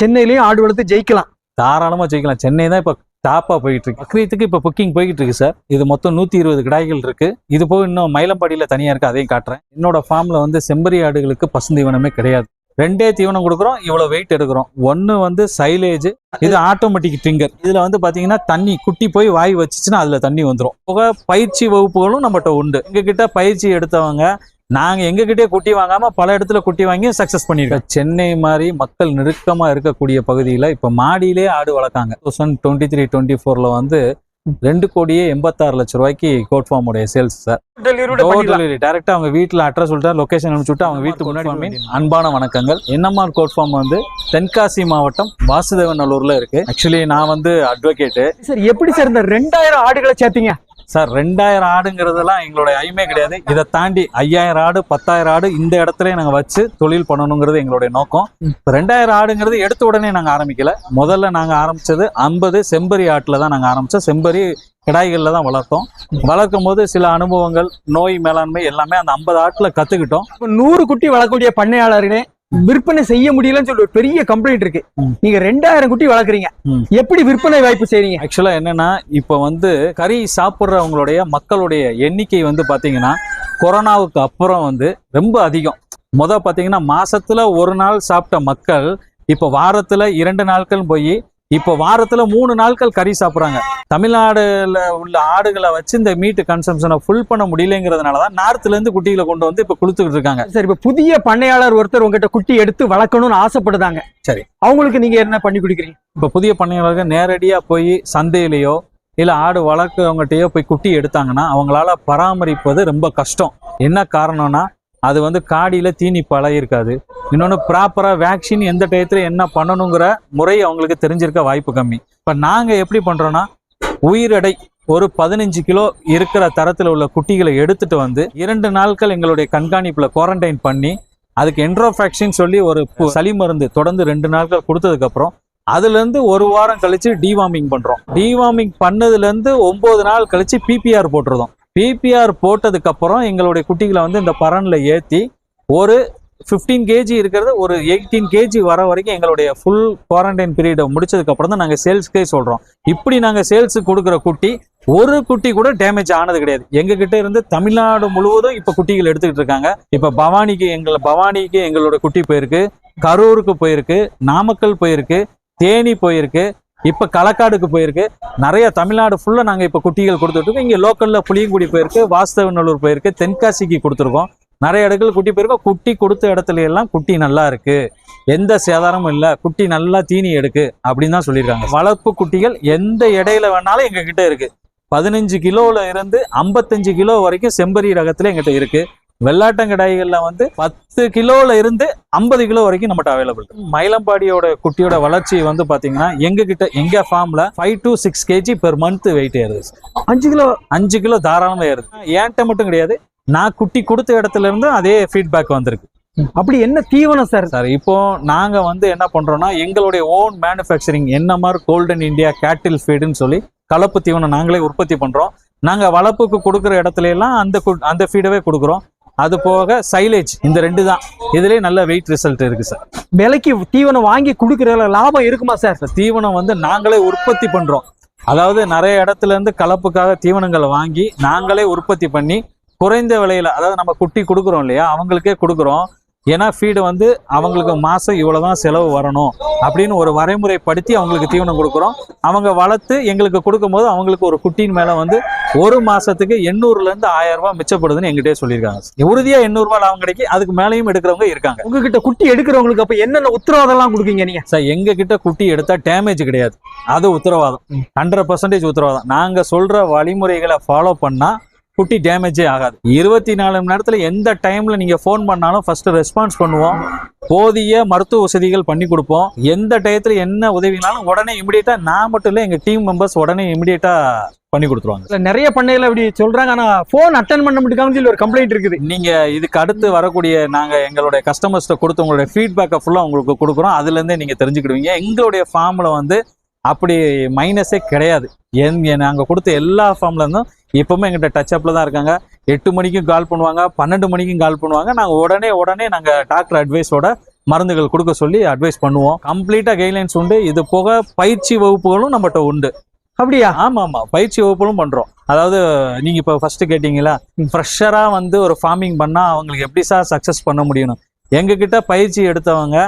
சென்னையிலயும் ஆடு வளர்த்து ஜெயிக்கலாம். தாராளமா ஜெயிக்கலாம். சென்னை தான் இப்போ டாப்பா போயிட்டு இருக்கு அக்ரியத்துக்கு இப்போ புக்கிங் போய்கிட்டு இருக்கு சார் இது மொத்தம் நூத்தி இருபது கிடாய்கள் இருக்கு. இது போக இன்னும் மயிலம்பாடியில தனியா இருக்கு அதையும் காட்டுறேன். என்னோட ஃபார்ம்ல வந்து செம்பரி ஆடுகளுக்கு பசுந்தீவனமே கிடையாது. ரெண்டே தீவனம் கொடுக்குறோம் இவ்வளவு வெயிட் எடுக்கிறோம். ஒன்று வந்து சைலேஜ் இது ஆட்டோமேட்டிக் ட்ரிங்கர் இதுல வந்து பாத்தீங்கன்னா தண்ணி குட்டி போய் வாய் வச்சுச்சுன்னா அதுல தண்ணி வந்துடும் போக பயிற்சி வகுப்புகளும் நம்மகிட்ட உண்டு. எங்ககிட்ட பயிற்சி எடுத்தவங்க நாங்க எங்க கிட்டே குட்டி வாங்காம பல இடத்துல குட்டி வாங்கி சக்சஸ் பண்ணிருக்கோம் சென்னை மாதிரி மக்கள் நெருக்கமா இருக்கக்கூடிய பகுதியில இப்ப மாடியிலே ஆடு வளர்க்காங்க. தௌசண்ட் டுவெண்ட்டி த்ரீ டுவெண்ட்டி ஃபோர்ல வந்து ரெண்டு கோடியே எண்பத்தாறு லட்சம் ரூபாய்க்கு கோட் ஃபார்ம் உடைய சேல்ஸ் சார் டோர் டெலிவரி டேரக்டா அவங்க வீட்டுல அட்ரஸ் சொல்லிட்டு லொகேஷன் அனுப்பிச்சுட்டு அவங்க வீட்டுக்கு முன்னாடி மீன் அன்பான வணக்கங்கள். என்எம்ஆர் கோட் ஃபார்ம் வந்து? தென்காசி மாவட்டம் வாசுதேவநல்லூர்ல இருக்கு. ஆக்சுவலி நான் வந்து அட்வொகேட் சார் எப்படி சார் இந்த ரெண்டாயிரம் ஆடுகளை சேர்த்தீங்க? சார் ரெண்டாயிரம் ஆடுங்கிறதெல்லாம் எங்களுடைய ஐமே கிடையாது. இதை தாண்டி ஐயாயிரம் ஆடு பத்தாயிரம் ஆடு இந்த இடத்துல நாங்கள் வச்சு தொழில் பண்ணணுங்கிறது எங்களுடைய நோக்கம். ரெண்டாயிரம் ஆடுங்கிறது எடுத்த உடனே நாங்கள் ஆரம்பிக்கல. முதல்ல நாங்கள் ஆரம்பிச்சது ஐம்பது செம்பரி ஆட்டில் தான் நாங்கள் ஆரம்பித்தோம் செம்பரி கிடாய்களில் தான் வளர்த்தோம். வளர்க்கும் போது சில அனுபவங்கள் நோய் மேலாண்மை எல்லாமே அந்த ஐம்பது ஆட்டில் கற்றுக்கிட்டோம் நூறு குட்டி வளர்க்கக்கூடிய பண்ணையாளர்களே விற்பனை செய்ய முடியலன்னு சொல்லி ஒரு பெரிய கம்ப்ளைண்ட் இருக்கு. நீங்க ரெண்டாயிரம் குட்டி வளர்க்குறீங்க. எப்படி விற்பனை வாய்ப்பு செய்றீங்க ஆக்சுவலாக என்னன்னா இப்போ வந்து கறி சாப்பிட்றவங்களுடைய மக்களுடைய எண்ணிக்கை வந்து பார்த்தீங்கன்னா கொரோனாவுக்கு அப்புறம் வந்து ரொம்ப அதிகம் முத பார்த்தீங்கன்னா மாசத்துல ஒரு நாள் சாப்பிட்ட மக்கள் இப்போ வாரத்துல இரண்டு நாட்கள் போய் இப்போ வாரத்துல மூணு நாட்கள் கறி சாப்பிட்றாங்க. தமிழ்நாடுல உள்ள ஆடுகளை வச்சு இந்த மீட்டு கன்சம்ஷனை ஃபுல் பண்ண முடியலங்கிறதுனால தான் நார்த்ல இருந்து குட்டிகளை கொண்டு வந்து இப்போ கொடுத்துக்கிட்டு இருக்காங்க. சார் இப்ப புதிய பண்ணையாளர் ஒருத்தர் உங்ககிட்ட குட்டி எடுத்து வளர்க்கணும்னு ஆசைப்படுதாங்க. சரி. அவங்களுக்கு நீங்க என்ன பண்ணி கொடுக்குறீங்க? இப்போ புதிய பண்ணையாளர்கள் நேரடியாக போய் சந்தையிலேயோ இல்லை ஆடு வளர்க்குறவங்ககிட்டயோ போய் குட்டி எடுத்தாங்கன்னா அவங்களால பராமரிப்பது ரொம்ப கஷ்டம். என்ன காரணம்னா அது வந்து காடியில் தீனி பழகிருக்காது இன்னொன்று ப்ராப்பராக வேக்சின் எந்த டயத்தில் என்ன பண்ணணுங்கிற முறை அவங்களுக்கு தெரிஞ்சிருக்க வாய்ப்பு கம்மி. இப்போ நாங்கள் எப்படி பண்ணுறோன்னா உயிரடை ஒரு பதினஞ்சு கிலோ இருக்கிற தரத்தில் உள்ள குட்டிகளை எடுத்துட்டு வந்து இரண்டு நாட்கள் எங்களுடைய கண்காணிப்பில் குவாரண்டைன் பண்ணி அதுக்கு என்ட்ரோஃபேக்சின் சொல்லி ஒரு சளி மருந்து தொடர்ந்து ரெண்டு நாட்கள் கொடுத்ததுக்கப்புறம் அதுலேருந்து ஒரு வாரம் கழிச்சு டிவார்மிங் பண்ணுறோம் டிவார்மிங் பண்ணதுலேருந்து ஒம்பது நாள் கழிச்சு பிபிஆர் போட்டுருந்தோம் பிபிஆர் போட்டதுக்கு அப்புறம் எங்களுடைய குட்டிகளை வந்து இந்த பரன்ல ஏத்தி ஒரு 15 கேஜி இருக்கிறது ஒரு எயிட்டீன் கேஜி வர வரைக்கும் எங்களுடைய ஃபுல் குவாரண்டைன் பீரியடை முடிச்சதுக்கு அப்புறம் தான் நாங்கள் சேல்ஸ்க்கே சொல்கிறோம் இப்படி நாங்கள் சேல்ஸுக்கு கொடுக்குற குட்டி ஒரு குட்டி கூட டேமேஜ் ஆனது கிடையாது. எங்ககிட்ட இருந்து தமிழ்நாடு முழுவதும் இப்போ குட்டிகள் எடுத்துக்கிட்டு இருக்காங்க. இப்போ பவானிக்கு எங்களை பவானிக்கு எங்களோட குட்டி போயிருக்கு கரூருக்கு போயிருக்கு நாமக்கல் போயிருக்கு தேனி போயிருக்கு இப்போ களக்காடுக்கு போயிருக்கு. நிறைய தமிழ்நாடு ஃபுல்லாக நாங்கள் இப்போ குட்டிகள் கொடுத்துட்ருக்கோம் இங்கே லோக்கலில் புளியங்குடி போயிருக்கு வாஸ்தவநல்லூர் போயிருக்கு தென்காசிக்கு கொடுத்துருக்கோம். நிறைய இடங்கள் குட்டி போயிருக்கோம். குட்டி கொடுத்த இடத்துல எல்லாம் குட்டி நல்லா இருக்கு. எந்த சேதாரமும் இல்லை. குட்டி நல்லா தீனி எடுக்கு அப்படின்னு தான் சொல்லியிருக்காங்க. வளர்ப்பு குட்டிகள் எந்த இடையில வேணாலும் எங்ககிட்ட இருக்குது இருக்கு. பதினஞ்சு கிலோவில் இருந்து ஐம்பத்தஞ்சு கிலோ வரைக்கும் செம்பரி ரகத்தில் எங்கிட்ட இருக்குது வெள்ளாட்டங்கடாய்கள்ல வந்து பத்து கிலோல இருந்து ஐம்பது கிலோ வரைக்கும் நம்மகிட்ட அவைலபிள் மயிலம்பாடியோட குட்டியோட வளர்ச்சி வந்து பாத்தீங்கன்னா எங்க கிட்ட எங்க ஃபார்ம்ல five to six KG per month weight ஏறுது. அஞ்சு கிலோ? அஞ்சு கிலோ தாராளமா ஏறுது. ஏன்ட்ட மட்டும் கிடையாது நான் குட்டி கொடுத்த இடத்துல இருந்து அதே ஃபீட்பேக் வந்திருக்கு. அப்படி என்ன தீவனம் சார்? சார் இப்போ நாங்க வந்து என்ன பண்றோம்னா எங்களுடைய own manufacturing NMR golden India cattle ஃபீடுன்னு சொல்லி கலப்பு தீவனம் நாங்களே உற்பத்தி பண்றோம். நாங்க வளர்ப்புக்கு கொடுக்குற இடத்துல எல்லாம் அந்த அந்த ஃபீடவே கொடுக்குறோம். அது போக சைலேஜ் இந்த ரெண்டு தான். இதுலயே நல்ல வெயிட் ரிசல்ட் இருக்கு சார் விலைக்கு தீவனம் வாங்கி கொடுக்கறதுல லாபம் இருக்குமா சார் தீவனம் வந்து நாங்களே உற்பத்தி பண்றோம். அதாவது நிறைய இடத்துல இருந்து கலப்புக்காக தீவனங்களை வாங்கி நாங்களே உற்பத்தி பண்ணி குறைந்த விலையில அதாவது நம்ம குட்டி கொடுக்குறோம் இல்லையா அவங்களுக்கே கொடுக்குறோம். ஏன்னா ஃபீடு வந்து அவங்களுக்கு மாசம் இவ்வளவுதான் செலவு வரணும் அப்படின்னு ஒரு வரைமுறைப்படுத்தி அவங்களுக்கு தீவனம் கொடுக்குறோம். அவங்க வளர்த்து எங்களுக்கு கொடுக்கும்போது அவங்களுக்கு ஒரு குட்டியின் மேல வந்து ஒரு மாசத்துக்கு எண்ணூறுல இருந்து ஆயிரம் ரூபாய் மிச்சப்படுதுன்னு எங்கிட்டே சொல்லியிருக்காங்க. உறுதியா எண்ணூறு ரூபாய் லாபம் கிடைக்கும் அதுக்கு மேலேயும் எடுக்கிறவங்க இருக்காங்க. உங்ககிட்ட குட்டி எடுக்கிறவங்களுக்கு அப்ப என்னென்ன உத்தரவாதம் எல்லாம் கொடுக்கீங்க நீங்க? சார் எங்க கிட்ட குட்டி எடுத்தா டேமேஜ் கிடையாது. அது உத்தரவாதம். ஹண்ட்ரட் பர்சன்டேஜ் உத்தரவாதம். நாங்க சொல்ற வழிமுறைகளை ஃபாலோ பண்ணா குட்டி டேமேஜே ஆகாது. இருபத்தி நாலு மணி நேரத்துல எந்த டைம்ல நீங்க ஃபோன் பண்ணாலும் ஃபர்ஸ்ட் ரெஸ்பான்ஸ் பண்ணுவோம். போதிய மருத்துவ வசதிகள் பண்ணி கொடுப்போம். எந்த டயத்துல என்ன உதவினாலும் உடனே இமிடியேட்டா நான் மட்டும் இல்ல எங்க டீம் மெம்பர்ஸ் உடனே இமிடியேட்டா பண்ணி கொடுத்துருவாங்க. நிறைய பண்ணையில அப்படி சொல்றாங்க. ஆனா போன் அட்டன் பண்ண முடியாம சொல்லி ஒரு கம்ப்ளைண்ட் இருக்குது. நீங்க இதுக்கு அடுத்து வரக்கூடிய நாங்க எங்களுடைய கஸ்டமர்ஸ்ட கொடுத்து உங்களுடைய ஃபீட்பேக்கை ஃபுல்லா உங்களுக்கு கொடுக்குறோம். அதுல இருந்தே நீங்க தெரிஞ்சுக்கிடுவீங்க. எங்களுடைய ஃபார்ம்ல வந்து அப்படி மைனஸே கிடையாது. என் என் நாங்க கொடுத்த எல்லா ஃபார்ம்ல இருந்தும் இப்பவுமே எங்கிட்ட டச் அப்ல தான் இருக்காங்க. எட்டு மணிக்கும் கால் பண்ணுவாங்க பன்னெண்டு மணிக்கும் கால் பண்ணுவாங்க. நாங்க உடனே உடனே நாங்க டாக்டர் அட்வைஸோட மருந்துகள் கொடுக்க சொல்லி அட்வைஸ் பண்ணுவோம். கம்ப்ளீட்டா கைட்லைன்ஸ் உண்டு. இது போக பயிற்சி வகுப்புகளும் நம்மகிட்ட உண்டு. அப்படியா? ஆமா ஆமா. பயிற்சி வகுப்புகளும் பண்றோம். அதாவது நீங்க இப்ப ஃபர்ஸ்ட் கேட்டீங்களா ஃப்ரெஷரா வந்து ஒரு ஃபார்மிங் பண்ணா அவங்களுக்கு எப்படி சார் சக்சஸ் பண்ண முடியும் எங்க கிட்ட பயிற்சி எடுத்தவங்க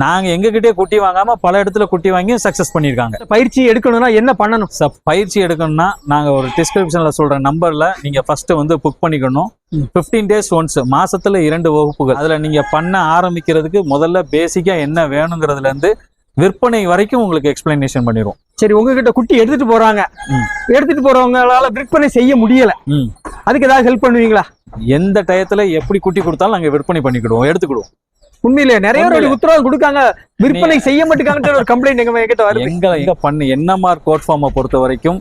நாங்க எங்க கிட்டே வாங்காம பல இடத்துல குட்டி வாங்கி சக்சஸ் பண்ணியிருக்காங்க. இந்த பயிற்சி எடுக்கணும்னா என்ன பண்ணணும்? ச பயிற்சி எடுக்கணும்னா நாங்க ஒரு டிஸ்கிரிப்ஷன்ல சொல்ற நம்பர்ல நீங்க ஃபர்ஸ்ட் வந்து புக் பண்ணிக்கணும். 15 டேஸ் ஒன்ஸ் மாசத்துல இரண்டு வகுப்புகள். அதுல நீங்க பண்ண ஆரம்பிக்கிறதுக்கு முதல்ல பேசிக்கா என்ன வேணுங்கிறதுல இருந்து விற்பனை வரைக்கும் உங்களுக்கு எக்ஸ்பிளனேஷன் பண்ணிடுவோம். சரி உங்ககிட்ட குட்டி எடுத்துட்டு போறாங்க. எடுத்துட்டு போறவங்களால விற்பனை செய்ய முடியல. அதுக்கு ஏதாவது ஹெல்ப் பண்ணுவீங்களா? எந்த டயத்துல எப்படி குட்டி கொடுத்தாலும் நாங்க விற்பனை பண்ணிக்கிடுவோம் எடுத்துக்கிடுவோம். உண்மையிலே நிறைய பேர். உத்தரவாதம் கொடுக்காங்க விற்பனை செய்ய மாட்டேங்காங்கன்ற ஒரு கம்ப்ளைண்ட் எங்க கிட்ட வருது எங்க எங்க பண்ணு என்எம்ஆர் கோட் ஃபார்மை பொறுத்த வரைக்கும்.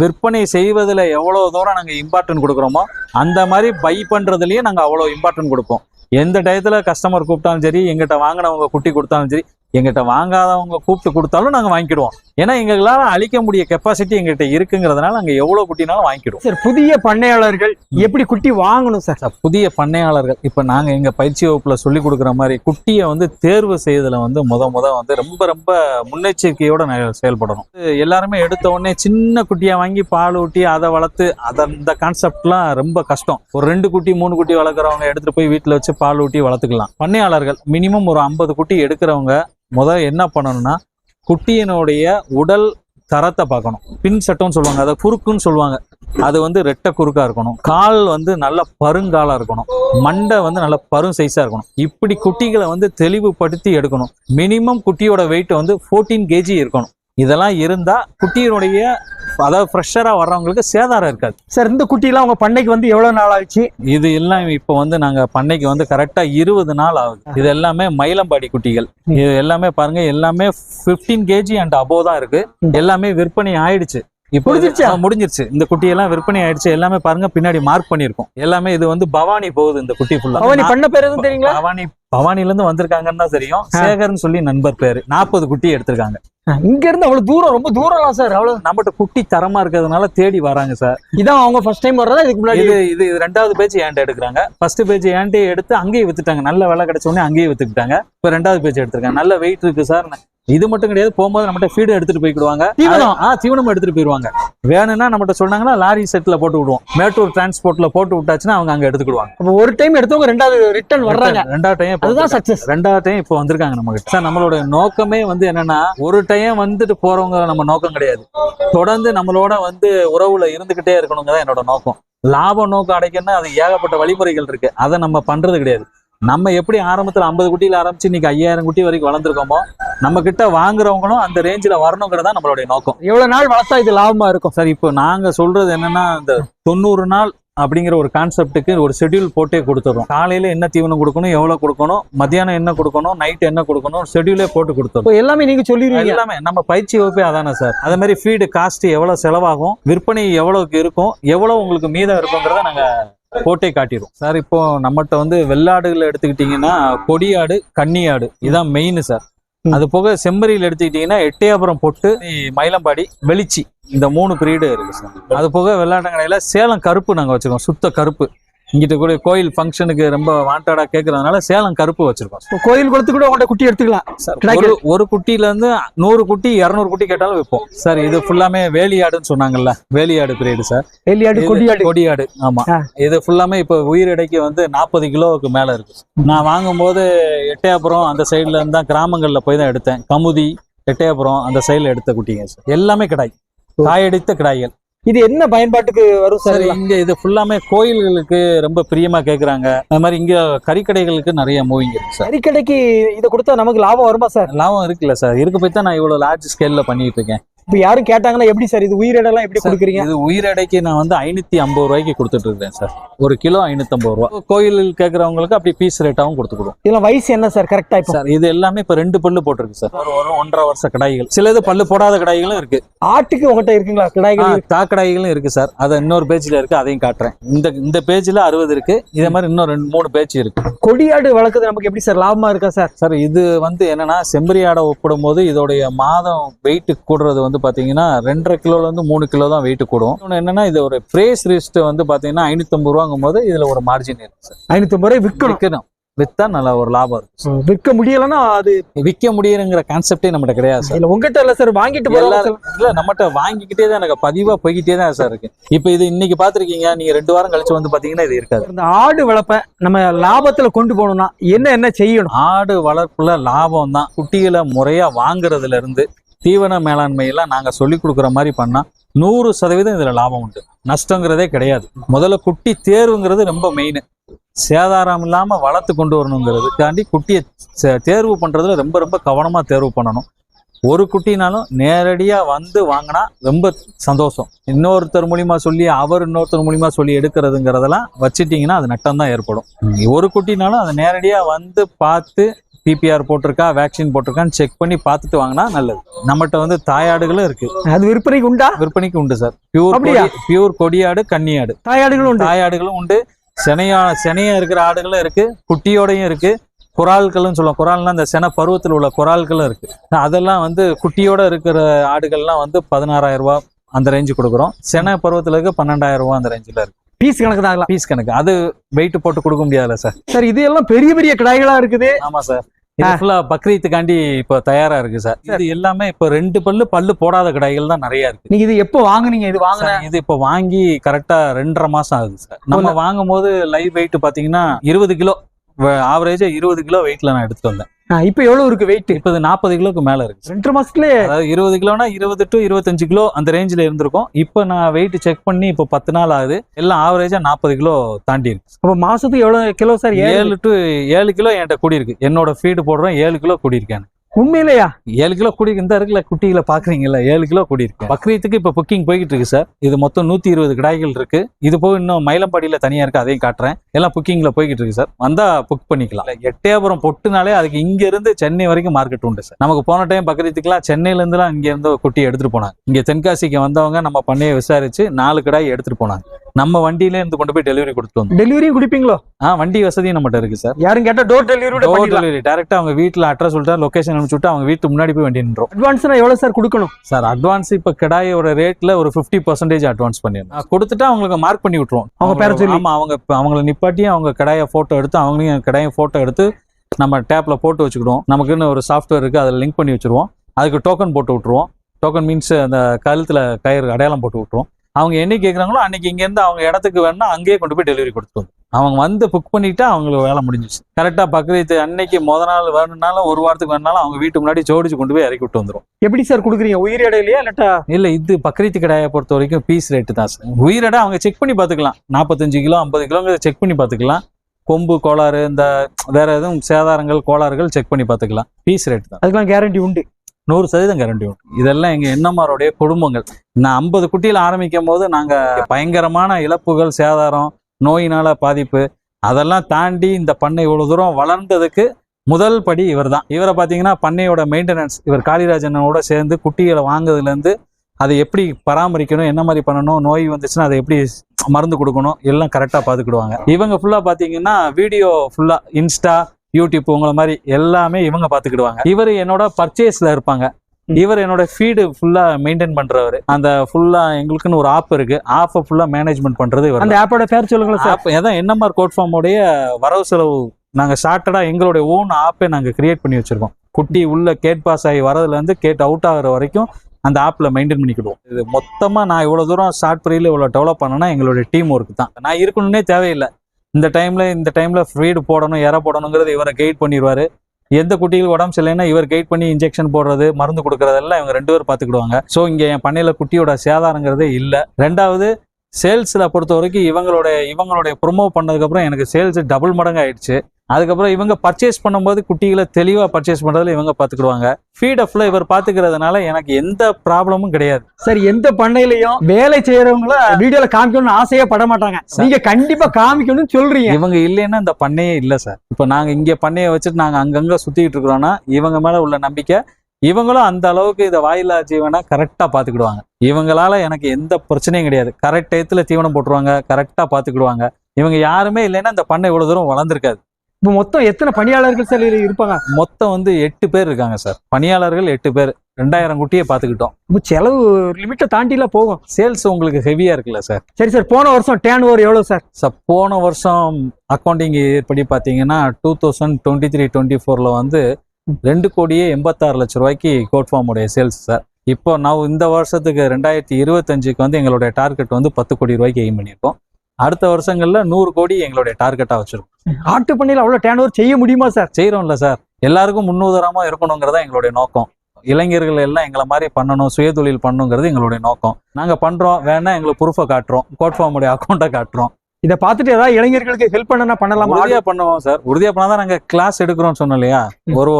விற்பனை செய்வதுல எவ்வளவு தூரம் நாங்க இம்பார்ட்டன்ட் கொடுக்குறோமோ அந்த மாதிரி பை பண்றதுலயும் நாங்க அவ்வளவு இம்பார்ட்டன்ட் கொடுப்போம் எந்த டயத்துல கஸ்டமர் கூப்பிட்டாலும் சரி எங்கிட்ட வாங்கினவங்க குட்டி கொடுத்தாலும் சரி எங்கிட்ட வாங்காதவங்க கூப்பிட்டு கொடுத்தாலும் நாங்க வாங்கிக்கிடுவோம். ஏன்னா எங்களால அழிக்க முடிய கெப்பாசிட்டி எங்கிட்ட இருக்குங்கிறதுனால நாங்க எவ்வளவு குட்டினாலும் வாங்கிக்கிடுவோம். சார் புதிய பண்ணையாளர்கள் எப்படி குட்டி வாங்கணும் சார்? சார், புதிய பண்ணையாளர்கள் இப்ப நாங்க எங்க பயிற்சி வகுப்புல சொல்லி கொடுக்குற மாதிரி குட்டியை வந்து தேர்வு செய்யறதுல வந்து முத முத வந்து ரொம்ப ரொம்ப முன்னெச்சரிக்கையோட செயல்படணும். எல்லாருமே எடுத்த உடனே சின்ன குட்டியா வாங்கி பால் ஊட்டி அதை வளர்த்து அதை அந்த கான்செப்ட்லாம் ரொம்ப கஷ்டம். ஒரு ரெண்டு குட்டி மூணு குட்டி வளர்க்குறவங்க எடுத்துட்டு போய் வீட்டுல வச்சு பால் ஊட்டி வளர்த்துக்கலாம். பண்ணையாளர்கள் மினிமம் ஒரு ஐம்பது குட்டி எடுக்கிறவங்க முதல் என்ன பண்ணணும்னா குட்டியினுடைய உடல் தரத்தை பார்க்கணும். பின் சட்டம்னு சொல்லுவாங்க அதை குறுக்குன்னு சொல்லுவாங்க. அது வந்து ரெட்டை குறுக்காக இருக்கணும். கால் வந்து நல்ல பருங்காலாக இருக்கணும். மண்டை வந்து நல்ல பரும் சைஸாக இருக்கணும். இப்படி குட்டிகளை வந்து தெளிவுபடுத்தி எடுக்கணும். மினிமம் குட்டியோட வெயிட் வந்து 14 கேஜி இருக்கணும். இதெல்லாம் இருந்தால் குட்டியினுடைய அதாவது ஃப்ரெஷரா வர்றவங்களுக்கு சேதாரம் இருக்காது. சார் இந்த குட்டிலாம் உங்க பண்ணைக்கு வந்து எவ்வளவு நாள் ஆச்சு? இது எல்லாம் இப்போ வந்து நாங்க பண்ணைக்கு வந்து கரெக்டா இருபது நாள் ஆகுது. இது எல்லாமே மயிலம்பாடி குட்டிகள். இது எல்லாமே பாருங்க எல்லாமே 15 கேஜி அண்ட் அபோவ் தான் இருக்கு. எல்லாமே விற்பனை ஆயிடுச்சு. இப்போ முடிஞ்சிருச்சா? இந்த குட்டி எல்லாம் விற்பனை ஆயிடுச்சு. எல்லாமே பாருங்க பின்னாடி மார்க் பண்ணிருக்கோம் எல்லாமே இது வந்து பவானி போகுது இந்த குட்டி ஃபுல்லா அவனி பண்ண பேர் எதுவும் தெரியுங்களா? பவானி பவானில இருந்து வந்திருக்காங்கன்னு தான் தெரியும். சேகர்னு சொல்லி நண்பர் பேரு. நாற்பது குட்டி எடுத்திருக்காங்க. இங்க இருந்து அவ்வளவு தூரம் ரொம்ப தூரம்லாம் சார் அவ்வளவு. நம்மகிட்ட குட்டி தரமா இருக்கிறதுனால தேடி வராங்க சார். இதான் அவங்க ஃபர்ஸ்ட் டைம் வர்றதா? இதுக்கு முன்னாடி இது இது இது ரெண்டாவது பேஜ் ஏன்ட்ட எடுக்கிறாங்க. ஃபர்ஸ்ட் பேஜ் ஏன்ட்டே எடுத்து அங்கேயே வித்துட்டாங்க. நல்ல விலை கிடைச்ச உடனே அங்கேயே வித்துக்கிட்டாங்க. இப்போ ரெண்டாவது பேஜ் எடுத்திருக்காங்க. நல்ல வெயிட் இருக்கு சார். இது மட்டும் கிடையாது போகும்போது நம்மகிட்ட ஃபீடு எடுத்துட்டு போய்க்கிடுவாங்க. தீவனம்? ஆ தீவனம் எடுத்துட்டு போயிருவாங்க வேணும்னா நம்மகிட்ட சொன்னாங்கன்னா லாரி செட்ல போட்டு விடுவோம். மேட்டூர் டிரான்ஸ்போர்ட்ல போட்டு விட்டாச்சுன்னா அவங்க அங்க எடுத்துக்கிடுவாங்க. ஒரு டைம் எடுத்தவங்க ரெண்டாவது ரிட்டர்ன் வர்றாங்க. ரெண்டாவது டைம் அதுதான் சக்சஸ் ரெண்டாவது டைம் இப்போ வந்திருக்காங்க நம்ம சார் நம்மளோட நோக்கமே வந்து என்னன்னா ஒரு டைம் வந்துட்டு போறவங்க நம்ம நோக்கம் கிடையாது. தொடர்ந்து நம்மளோட வந்து உறவுல இருந்துகிட்டே இருக்கணுங்க தான் என்னோட நோக்கம். லாப நோக்கம் அடைக்கணும்னா அது ஏகப்பட்ட வழிமுறைகள் இருக்கு. அதை நம்ம பண்றது கிடையாது. நம்ம எப்படி ஆரம்பத்துல ஐம்பது குட்டியில ஆரம்பிச்சு இன்னைக்கு ஐயாயிரம் குட்டி வரைக்கும் வளர்ந்துருக்கோமோ நம்ம கிட்ட வாங்குறவங்களும் அந்த ரேஞ்சில் வரணுங்கிறது நம்மளுடைய நோக்கம். எவ்வளவு நாள் வளர்த்தா இது லாபமா இருக்கும்? சார் இப்போ நாங்க சொல்றது என்னன்னா இந்த தொண்ணூறு நாள் அப்படிங்கிற ஒரு கான்செப்ட்டுக்கு ஒரு ஷெட்யூல் போட்டே கொடுத்துறோம் காலையில என்ன தீவனம் கொடுக்கணும் எவ்வளவு கொடுக்கணும் மத்தியானம் என்ன கொடுக்கணும் நைட் என்ன கொடுக்கணும் ஷெட்யூலே போட்டு கொடுத்துறோம் இப்போ எல்லாமே நீங்க சொல்லிடுவீங்க. எல்லாமே நம்ம பயிற்சி வகுப்பே அதானே சார்? அதே மாதிரி ஃபீடு காஸ்ட் எவ்வளவு செலவாகும் விற்பனை எவ்வளவுக்கு இருக்கும் எவ்வளவு உங்களுக்கு மீதம் இருக்குங்கிறத நாங்க போட்டே காட்டிடுவோம் சார் இப்போ நம்மகிட்ட வந்து வெள்ளாடுகள் எடுத்துக்கிட்டீங்கன்னா கொடியாடு கன்னியாடு இதான் மெயின் சார். அது போக செம்மறியில் எடுத்துக்கிட்டீங்கன்னா எட்டயபுரம் பொட்டு மயிலம்பாடி வெளிச்சி இந்த மூணு பிரீடு இருக்கு சார். அது போக வெள்ளாட்டங்கடையில சேலம் கருப்பு நாங்க வச்சிருக்கோம் சுத்த கருப்பு. இங்கிட்ட கூட கோயில் ஃபங்க்ஷனுக்கு ரொம்ப வாண்டடா கேட்கறதுனால சேலம் கருப்பு வச்சிருக்கோம். கோயில் குளத்து கூட உங்கள்ட்ட குட்டி எடுத்துக்கலாம். சார் ஒரு ஒரு குட்டியில இருந்து நூறு குட்டி இருநூறு குட்டி கேட்டாலும் விற்போம். சார் இது ஃபுல்லாமே வேலியாடுன்னு சொன்னாங்கல்ல வேலியாடு பிரீடு சார். இது கொடியாடு. கொடியாடு ஆமா. இது ஃபுல்லாமே இப்போ உயிர் எடைக்கு வந்து நாற்பது கிலோவுக்கு மேல இருக்கு. நான் வாங்கும்போது எட்டயபுரம் அந்த சைடுல இருந்தா கிராமங்கள்ல போய் தான் எடுத்தேன். கமுதி எட்டயபுரம் அந்த சைடுல எடுத்த குட்டிங்க சார். எல்லாமே கிடாய். காயடித்த கிடாய்கள். இது என்ன பயன்பாட்டுக்கு வரும் சார் இங்க இது ஃபுல்லாமே கோயில்களுக்கு ரொம்ப பிரியமா கேக்குறாங்க. அது மாதிரி இங்க கறிக்கடைகளுக்கு நிறைய மூவிங் இருக்கு சார். கறிக்கடைக்கு இதை கொடுத்தா நமக்கு லாபம் வருமா சார்? லாபம் இருக்குல்ல சார். இருக்க போய் தான் நான் இவ்வளவு லார்ஜ் ஸ்கேல்ல பண்ணிட்டு இருக்கேன். இப்போ யாரும் கேட்டாங்கன்னா எப்படி சார் இது உயிரிடலாம் எப்படி கொடுக்குறீங்க? இது உயிரடைக்கு நான் வந்து ஐநூத்தி ஐம்பது ரூபாய்க்கு கொடுத்துட்டு இருக்கேன் சார். ஒரு கிலோ ஐநூத்தி ஐம்பது ரூபா கோயில் கேட்கறவங்களுக்கு அப்படி பீஸ் ரேட்டாவும் கொடுத்து கொடுக்கும் இதெல்லாம் வயசு என்ன சார்? கரெக்டா இப்போ? சார் இது எல்லாமே இப்ப ரெண்டு பல்லு போட்டிருக்கு சார். ஒரு ஒரு ஒன்றரை வருஷ கடாய்கள். சிலது பல்லு போடாத கடாய்களும் இருக்கு. ஆட்டுக்கு உங்கள்கிட்ட இருக்குங்களா கிடாய்கள்? தாக்கடாய்களும் இருக்கு சார். அது இன்னொரு பேஜ்ல இருக்கு அதையும் காட்டுறேன். இந்த இந்த பேஜ்ல அறுபது இருக்கு. இதே மாதிரி இன்னும் ரெண்டு மூணு பேஜ் இருக்கு. கொடியாடு வளர்க்குறது நமக்கு எப்படி சார்? லாபமா இருக்கா சார்? சார் இது வந்து என்னன்னா செம்பரி ஆடை ஒப்பிடும் போது இதோடைய மாதம் வெயிட் கூடுறது வந்து பாத்தீங்கன்னா ரெண்டரை கிலோல இருந்து மூணு கிலோ தான் வெயிட் கூடும். இன்னொன்னு என்னன்னா இது ஒரு பிரேஸ் ரிஸ்ட் வந்து பாத்தீங்கன்னா ஐநூத்தம்பது ரூபாங்கும் போது இதுல ஒரு மார்ஜின் இருக்கு சார் ஐநூத்தி ரூபாய் விற்கணும் விற்கணும் வித்தா நல்ல ஒரு லாபம் இருக்கு விற்க முடியலன்னா அது விற்க முடியுங்கிற கான்செப்டே நம்மகிட்ட கிடையாது சார் இல்ல உங்ககிட்ட இல்ல சார் வாங்கிட்டு எல்லாரும் இல்ல நம்மகிட்ட வாங்கிக்கிட்டே தான் எனக்கு பதிவா போய்கிட்டே தான் சார் இருக்கு. இப்போ இது இன்னைக்கு பாத்திருக்கீங்க நீங்க ரெண்டு வாரம் கழிச்சு வந்து பாத்தீங்கன்னா இது இருக்காது. இந்த ஆடு வளர்ப்ப நம்ம லாபத்துல கொண்டு போகணும்னா என்ன என்ன செய்யணும்? ஆடு வளர்ப்புல லாபம் தான். குட்டிகளை முறையா வாங்குறதுல இருந்து தீவன மேலாண்மையெல்லாம் நாங்க சொல்லி கொடுக்குற மாதிரி பண்ணா நூறு சதவீதம் இதுல லாபம் உண்டு. நஷ்டங்கிறதே கிடையாது. முதல்ல குட்டி தேர்வுங்கிறது ரொம்ப மெயின் சேதாரம் இல்லாம வளர்த்து கொண்டு வரணுங்கிறதுக்காண்டி குட்டியை சே- தேர்வு பண்றதுல ரொம்ப ரொம்ப கவனமா தேர்வு பண்ணணும். ஒரு குட்டினாலும் நேரடியா வந்து வாங்கினா ரொம்ப சந்தோஷம். இன்னொருத்தர் மூலியமா சொல்லி அவர் இன்னொருத்தர் மூலியமா சொல்லி எடுக்கிறதுங்கிறதெல்லாம் வச்சிட்டீங்கன்னா அது நட்டம் தான் ஏற்படும் ஒரு குட்டினாலும் அதை நேரடியா வந்து பார்த்து பிபிஆர் போட்டிருக்கா வேக்சின் போட்டிருக்கான்னு செக் பண்ணி பார்த்துட்டு வாங்கினா நல்லது. நம்மகிட்ட வந்து தாயாடுகளும் இருக்கு. அது விற்பனைக்கு உண்டா? விற்பனைக்கு உண்டு சார். பியூர்? பியூர் கொடியாடு கன்னியாடு தாயாடுகளும் உண்டு. தாயாடுகளும் உண்டு. செனையா செனையா இருக்கிற ஆடுகளும் இருக்கு. குட்டியோடையும் இருக்கு. குறால்களும் சொல்லுவோம். குறால்னா இந்த சென பருவத்தில் உள்ள குறால்களும் இருக்கு. அதெல்லாம் வந்து குட்டியோட இருக்கிற ஆடுகள்லாம் வந்து பதினாறாயிரம் ரூபாய் அந்த ரேஞ்சு கொடுக்குறோம். சென பருவத்தில் இருக்க பன்னெண்டாயிரம் ரூபாய் அந்த ரேஞ்சில் இருக்கு. பீஸ் கணக்கு தான் பீஸ் கணக்கு. அது வெயிட் போட்டு கொடுக்க முடியாதுல்ல சார். சார் இது எல்லாம் பெரிய பெரிய கிடாய்களா இருக்குது. ஆமா சார். ஃபுல்லா பக்ரீத்துக்காண்டி இப்போ தயாரா இருக்கு சார். இது எல்லாமே இப்போ ரெண்டு பல்லு பல்லு போடாத கடைகள் தான் நிறைய இருக்கு. நீங்க இது எப்போ வாங்குனீங்க? இது வாங்கின சார், இது இப்போ வாங்கி கரெக்டா ரெண்டரை மாசம் ஆகுது சார். நம்ம வாங்கும் போது லைவ் வெயிட் பாத்தீங்கன்னா இருபது கிலோ. ஆவரேஜா இருபது கிலோ வெயிட்ல நான் எடுத்துட்டு வந்தேன். இப்போ எவ்வளவு இருக்கு வெயிட் இப்போ இது நாற்பது கிலோக்கு மேல இருக்கு. ரெண்டரை மாசத்துல அதாவது இருபது கிலோனா இருபது டு இருபத்தஞ்சு கிலோ அந்த ரேஞ்சில் இருந்திருக்கும். இப்போ நான் வெயிட் செக் பண்ணி இப்போ பத்து நாள் ஆகுது. எல்லாம் ஆவரேஜா நாற்பது கிலோ தாண்டி இருக்கு. அப்ப மாசத்துக்கு எவ்வளவு கிலோ சார்? ஏழு? டு ஏழு கிலோ என்கிட்ட கூடி இருக்கு என்னோட ஃபீடு போடுறோம் ஏழு கிலோ கூடி இருக்கேன் உண்மையிலையா? ஏழு கிலோ கூடி இந்த இருக்குல்ல குட்டிகளை பாக்குறீங்கல்ல ஏழு கிலோ கூடி இருக்கு. பக்ரீத்துக்கு இப்ப புக்கிங் போய்கிட்டு இருக்கு சார் இது மொத்தம் நூத்தி இருபது கிடாய்கள் இருக்கு. இது போக இன்னும் மயிலம்பாடியில தனியா இருக்கு அதையும் காட்டுறேன். எல்லாம் புக்கிங்ல போய்கிட்டு இருக்கு சார் வந்தா புக் பண்ணிக்கலாம். எட்டயபுரம் பொட்டுனாலே அதுக்கு இங்க இருந்து சென்னை வரைக்கும் மார்க்கெட் உண்டு சார் நமக்கு போன டைம் பக்ரீத்துக்குலாம் சென்னையில இருந்துலாம் இங்க இருந்து குட்டி எடுத்துட்டு போனாங்க. இங்க தென்காசிக்கு வந்தவங்க நம்ம பண்ணையை விசாரிச்சு நாலு கிடாய் எடுத்துட்டு போனாங்க. நம்ம வண்டியில இருந்து கொண்டு போய் டெலிவரி கொடுத்துட்டு வந்தோம். டெலிவரியும் குடிப்பீங்களோ? ஆ வண்டி வசதியும் நம்மகிட்ட இருக்கு சார். யாரும் கேட்டா டோர் டெலிவரியோட டோர் டெலிவரி டேரக்டா அவங்க வீட்டுல அட்ரஸ் சொல்லிட்டு லொகேஷன் அனுப்பிச்சு விட்டு அவங்க வீட்டு முன்னாடி போய் வண்டி நின்றோம் அட்வான்ஸ்னா எவ்வளவு சார் கொடுக்கணும்? சார் அட்வான்ஸ் இப்ப கிடாயோட ரேட்ல ஒரு 50% பர்சன்டேஜ் அட்வான்ஸ் பண்ணிடணும். கொடுத்துட்டு அவங்களுக்கு மார்க் பண்ணி விட்டுருவோம். அவங்க பேரை சொல்லி. ஆமா அவங்க அவங்கள நிப்பாட்டி அவங்க கிடாய போட்டோ எடுத்து அவங்களையும் கிடாய போட்டோ எடுத்து நம்ம டேப்ல போட்டு வச்சுக்கிடுவோம். நமக்குன்னு ஒரு சாஃப்ட்வேர் இருக்கு அதில் லிங்க் பண்ணி வச்சிருவோம். அதுக்கு டோக்கன் போட்டு விட்டுருவோம். டோக்கன் மீன்ஸ் அந்த கழுத்துல கயிறு அடையாளம் போட்டு விட்டுருவோம். அவங்க என்னைக்கு கேட்குறாங்களோ அன்னைக்கு இங்கேருந்து அவங்க இடத்துக்கு வேணா அங்கேயே கொண்டு போய் டெலிவரி கொடுத்துட்டு வந்துரும். அவங்க வந்து புக் பண்ணிட்டா அவங்களுக்கு வேலை முடிஞ்சிச்சு கரெக்டாக பக்ரீத் அன்னைக்கு முத நாள் வேணும்னாலும் ஒரு வாரத்துக்கு வேணுனாலும் அவங்க வீட்டு முன்னாடி ஜோடிச்சு கொண்டு போய் இறக்கி விட்டு வந்துரும். எப்படி சார் கொடுக்குறீங்க? உயிர் இடையிலயா இல்லாட்டா? இல்ல இது பக்ரீத்து கடாயை பொறுத்த வரைக்கும் பீஸ் ரேட்டு தான் சார் உயிரடை அவங்க செக் பண்ணி பார்த்துக்கலாம். நாற்பத்தஞ்சு கிலோ ஐம்பது கிலோங்கிறத செக் பண்ணி பார்த்துக்கலாம். கொம்பு கோளாறு இந்த வேற எதுவும் சேதாரங்கள் கோளாறுகள் செக் பண்ணி பார்த்துக்கலாம். பீஸ் ரேட் தான். அதுக்கெல்லாம் கேரண்டி உண்டு. நூறு சதவீதம் கேரண்டி உண்டு. இதெல்லாம் எங்கள் எண்ணம்மாருடைய குடும்பங்கள். நான் ஐம்பது குட்டியில் ஆரம்பிக்கும் போது நாங்கள் பயங்கரமான இழப்புகள் சேதாரம் நோயினால் பாதிப்பு அதெல்லாம் தாண்டி இந்த பண்ணை இவ்வளோ தூரம் வளர்ந்ததுக்கு முதல் படி இவர் தான் இவரை பார்த்தீங்கன்னா பண்ணையோட மெயின்டெனன்ஸ் இவர் காளிராஜனோட சேர்ந்து குட்டிகளை வாங்குறதுலேருந்து அதை எப்படி பராமரிக்கணும் என்ன மாதிரி பண்ணணும் நோய் வந்துச்சுன்னா அதை எப்படி மருந்து கொடுக்கணும் எல்லாம் கரெக்டாக பார்த்துக்கிடுவாங்க இவங்க ஃபுல்லாக பார்த்தீங்கன்னா வீடியோ ஃபுல்லாக இன்ஸ்டா யூடியூப் உங்களை மாதிரி எல்லாமே இவங்க பார்த்துக்கிடுவாங்க. இவர் என்னோட பர்ச்சேஸில் இருப்பாங்க. இவர் என்னோட ஃபீடு ஃபுல்லாக மெயின்டைன் பண்ணுறவர் அந்த ஃபுல்லாக எங்களுக்குன்னு ஒரு ஆப் இருக்கு. ஆப்பை ஃபுல்லாக மேனேஜ்மெண்ட் பண்ணுறது இவர் அந்த ஆப்போட பேர் சொல்லுங்களேன் சார் அதான் என்எம்ஆர் கோட் ஃபார்மோடைய வரவு செலவு? நாங்கள் ஷார்ட்டடாக எங்களுடைய ஓன் ஆப்பை நாங்கள் கிரியேட் பண்ணி வச்சிருக்கோம். குட்டி உள்ள கேட் பாஸ் ஆகி வரதுலேருந்து கேட் அவுட் ஆகுற வரைக்கும் அந்த ஆப்பில் மெயின்டைன் பண்ணிக்கிடுவோம். இது மொத்தமாக நான் இவ்வளோ தூரம் ஷார்ட் பீரியடில் இவ்வளோ டெவலப் பண்ணேன்னா எங்களுடைய டீம் ஒர்க் தான். நான் இருக்கணும்னே தேவையில்லை. இந்த டைமில் இந்த டைமில் ஃபீடு போடணும் இற போடணுங்கிறது இவரை கைட் பண்ணிடுவார் எந்த குட்டிகள் உடம்பு சரியில்லைன்னா இவர் கைட் பண்ணி இன்ஜெக்ஷன் போடுறது மருந்து கொடுக்கறதெல்லாம் இவங்க ரெண்டு பேரும் பார்த்துக்கிடுவாங்க. ஸோ இங்கே என் பண்ணையில் குட்டியோட சேதாரங்கிறதே இல்லை. ரெண்டாவது சேல்ஸில் பொறுத்த வரைக்கும் இவங்களோட இவங்களுடைய ப்ரொமோ பண்ணதுக்கப்புறம் எனக்கு சேல்ஸ் டபுள் மடங்கு ஆயிடுச்சு அதுக்கப்புறம் இவங்க பர்ச்சேஸ் பண்ணும்போது குட்டிகளை தெளிவாக பர்ச்சேஸ் பண்ணுறதுல இவங்க பார்த்துக்கிடுவாங்க ஃபீட் ஃபுல்லாக இவர் பார்த்துக்கிறதுனால எனக்கு எந்த ப்ராப்ளமும் கிடையாது. சார் எந்த பண்ணையிலயும் வேலை செய்யறவங்கள வீடியோல காமிக்கணும்னு ஆசையே பட மாட்டாங்க. நீங்க கண்டிப்பா காமிக்கணும்னு சொல்றீங்க. இவங்க இல்லைன்னா இந்த பண்ணையே இல்லை சார். இப்போ நாங்கள் இங்கே பண்ணையை வச்சுட்டு நாங்கள் அங்கங்கே சுற்றிட்டு இருக்கிறோன்னா இவங்க மேலே உள்ள நம்பிக்கை இவங்களும் அந்த அளவுக்கு இதை வாயிலா ஜீவனை கரெக்டாக பார்த்துக்கிடுவாங்க இவங்களால எனக்கு எந்த பிரச்சனையும் கிடையாது. கரெக்ட் டயத்தில் தீவனம் போட்டுருவாங்க கரெக்டாக பார்த்துக்கிடுவாங்க இவங்க யாருமே இல்லைன்னா இந்த பண்ணை இவ்வளோ தூரம் வளர்ந்துருக்காது. இப்ப மொத்தம் எத்தனை பணியாளர்கள் சார் இருப்பாங்க? மொத்தம் வந்து எட்டு பேர் இருக்காங்க சார். பணியாளர்கள் எட்டு பேர். ரெண்டாயிரம் குட்டியை பார்த்துக்கிட்டோம் இப்ப செலவு லிமிட்டை தாண்டிலாம் போகும். சேல்ஸ் உங்களுக்கு ஹெவியா இருக்குல்ல சார். சரி சார் போன வருஷம் டேன் ஓவர் எவ்வளவு சார்? சார் போன வருஷம் அக்கௌண்டிங் படி பார்த்தீங்கன்னா two thousand twenty three twenty ஃபோரில் வந்து ரெண்டு கோடியே எண்பத்தாறு லட்ச ரூபாய்க்கு கோட் ஃபார்முடைய சேல்ஸ் சார். இப்போ நான் இந்த வருஷத்துக்கு ரெண்டாயிரத்தி இருபத்தஞ்சுக்கு வந்து எங்களுடைய டார்கெட் வந்து பத்து கோடி ரூபாய்க்கு எய்ம் பண்ணியிருக்கோம். அடுத்த வருஷங்கள்ல நூறு கோடி எங்களுடைய டார்கெட்டாக வச்சிருக்கோம். ஆட்டு பண்ணையில அவ்வளவு டேன் ஓவர் செய்ய முடியுமா சார் செய்கிறோம்ல சார் எல்லாருக்கும் முன்னுதாரணமா இருக்கணுங்கிறதா எங்களுடைய நோக்கம். இளைஞர்கள் எல்லாம் எங்களை மாதிரி பண்ணணும் சுயதொழில் பண்ணணுங்கிறது எங்களுடைய நோக்கம். நாங்கள் பண்ணுறோம் வேணா எங்களுக்கு ப்ரூஃபை காட்டுறோம் கோட் ஃபார்முடைய அக்கௌண்ட்டை காட்டுறோம். இதை பார்த்துட்டு ஏதாவது இளைஞர்களுக்கு ஹெல்ப் பண்ணனா பண்ணலாமா? உறுதியா பண்ணுவோம் சார் உறுதியா பண்ணாதான் நாங்க கிளாஸ் எடுக்கிறோம் சொன்னோம் இல்லையா? ஒரு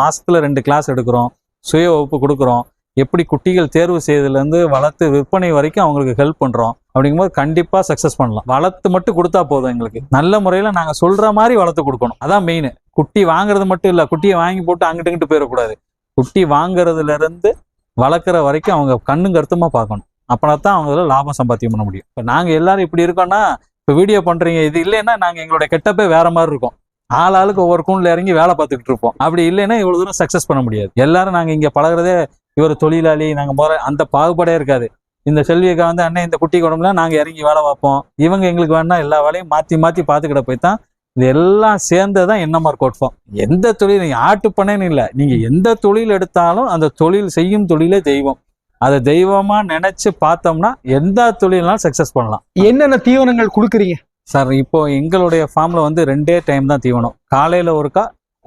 மாசத்துல ரெண்டு கிளாஸ் எடுக்கிறோம் சுய வகுப்பு கொடுக்குறோம். எப்படி குட்டிகள் தேர்வு செய்ததுலேருந்து வளர்த்து விற்பனை வரைக்கும் அவங்களுக்கு ஹெல்ப் பண்ணுறோம் அப்படிங்கும்போது கண்டிப்பாக சக்ஸஸ் பண்ணலாம். வளர்த்து மட்டும் கொடுத்தா போதும் எங்களுக்கு. நல்ல முறையில் நாங்கள் சொல்கிற மாதிரி வளர்த்து கொடுக்கணும். அதான் மெயின் குட்டி வாங்குறது மட்டும் இல்லை குட்டியை வாங்கி போட்டு அங்கிட்டு இங்கிட்டு போயிடக்கூடாது. குட்டி வாங்குறதுலேருந்து வளர்க்குற வரைக்கும் அவங்க கண்ணும் கருத்துமாக பார்க்கணும். அப்போனா தான் அவங்களால லாபம் சம்பாத்தியம் பண்ண முடியும். இப்போ நாங்கள் எல்லாரும் இப்படி இருக்கோம்னா இப்போ வீடியோ பண்ணுறீங்க இது இல்லைன்னா நாங்கள் எங்களுடைய கெட்டப்பே வேற மாதிரி இருக்கும். ஆள் ஆளுக்கு ஒவ்வொரு கூண்டில் இறங்கி வேலை பார்த்துக்கிட்டு இருப்போம். அப்படி இல்லைன்னா இவ்வளோ தூரம் சக்ஸஸ் பண்ண முடியாது. எல்லாரும் நாங்கள் இங்கே பழகுறதே இவர் தொழிலாளி நாங்க போற அந்த பாகுபாடே இருக்காது. இந்த செல்வியக்கா வந்து அண்ணன் இந்த குட்டி குடம்புல நாங்க இறங்கி வேலை பார்ப்போம். இவங்க எங்களுக்கு வேணா எல்லா வேலையும் மாத்தி மாத்தி பார்த்துக்கிட போய் தான் இது எல்லாம் சேர்ந்ததான் என்ன மார்க் கோட்ஃபார்ம் எந்த தொழில் நீங்க ஆட்டு பண்ணேன்னு இல்லை. நீங்க எந்த தொழில் எடுத்தாலும் அந்த தொழில் செய்யும் தொழிலே தெய்வம். அதை தெய்வமா நினைச்சு பார்த்தோம்னா எந்த தொழில்னாலும் சக்சஸ் பண்ணலாம். என்னென்ன தீவனங்கள் கொடுக்குறீங்க? சார் இப்போ எங்களுடைய ஃபார்ம்ல வந்து ரெண்டே டைம் தான் தீவனம். காலையில ஒருக்கா